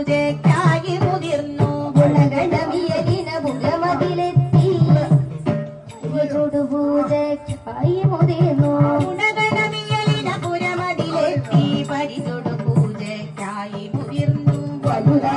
പൂജയ്ക്കായി മുതിർന്നു. ഗുണഗണമിയലിനമുഖമതിലെത്തി പൂജയ്ക്കായി മുതിർന്നു ഗുണഗണമിയലിനപുരമതിലെത്തി പരിതൊടു പൂജയ്ക്കായി മുതിർന്നു. വലുതാ